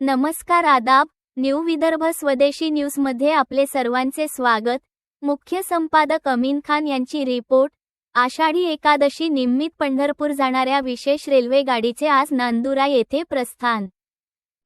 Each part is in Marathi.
नमस्कार आदाब न्यू विदर्भ स्वदेशी न्यूजमध्ये आपले सर्वांचे स्वागत. मुख्य संपादक अमीन खान यांची रिपोर्ट. आषाढी एकादशी निम्मित पंढरपूर जाणाऱ्या विशेष रेल्वे गाडीचे आज नांदुरा येथे प्रस्थान.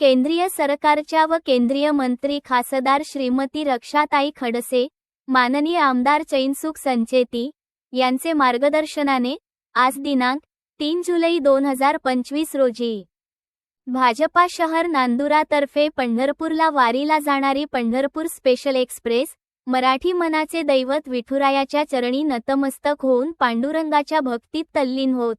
केंद्रीय सरकारच्या व केंद्रीय मंत्री खासदार श्रीमती रक्षाताई खडसे माननीय आमदार चैनसुख संचेती यांचे मार्गदर्शनाने आज दिनांक तीन जुलै दोन हजार पंचवीस रोजी भाजपा शहर नांदुरातर्फे पंढरपूरला वारीला जाणारी पंढरपूर स्पेशल एक्सप्रेस मराठी मनाचे दैवत विठुरायाच्या चरणी नतमस्तक होऊन पांडुरंगाच्या भक्तीत तल्लीन होत.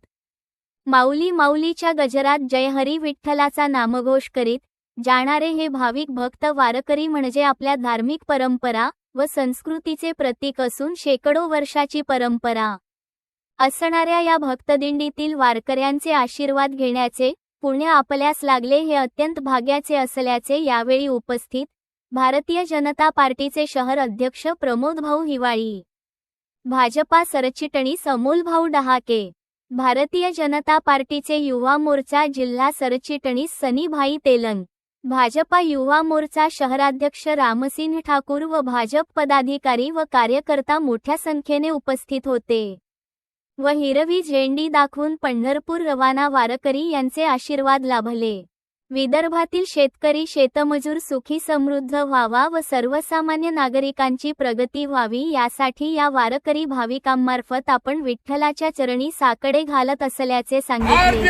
माऊली माऊलीच्या गजरात जयहरी विठ्ठलाचा नामघोष करीत जाणारे हे भाविक भक्त वारकरी म्हणजे आपल्या धार्मिक परंपरा व संस्कृतीचे प्रतीक असून शेकडो वर्षाची परंपरा. असणाऱ्या या भक्तदिंडीतील वारकऱ्यांचे आशीर्वाद घेण्याचे पुण्य आपल्यास लागले हे अत्यंत भाग्याचे असल्याचे यावेळी उपस्थित भारतीय जनता पार्टीचे शहर अध्यक्ष प्रमोद भाऊ हिवाळी. भाजपा सरचिटणीस अमोल भाऊ डहाके. भारतीय जनता पार्टीचे युवा मोर्चा जिल्हा सरचिटणीस सनीभाई तेलंग. भाजपा युवा मोर्चा शहराध्यक्ष रामसिंह ठाकूर व भाजप पदाधिकारी व कार्यकर्ता मोठ्या संख्येने उपस्थित होते. व हिरवी झेंडी दाखवून पंढरपूर रवाना वारकरी यांचे आशीर्वाद लाभले. विदर्भातील शेतकरी शेतमजूर सुखी समृद्ध व्हावा व सर्वसामान्य नागरिकांची प्रगती व्हावी यासाठी या वारकरी भाविकांमार्फत आपण विठ्ठलाच्या चरणी साकडे घालत असल्याचे सांगितले.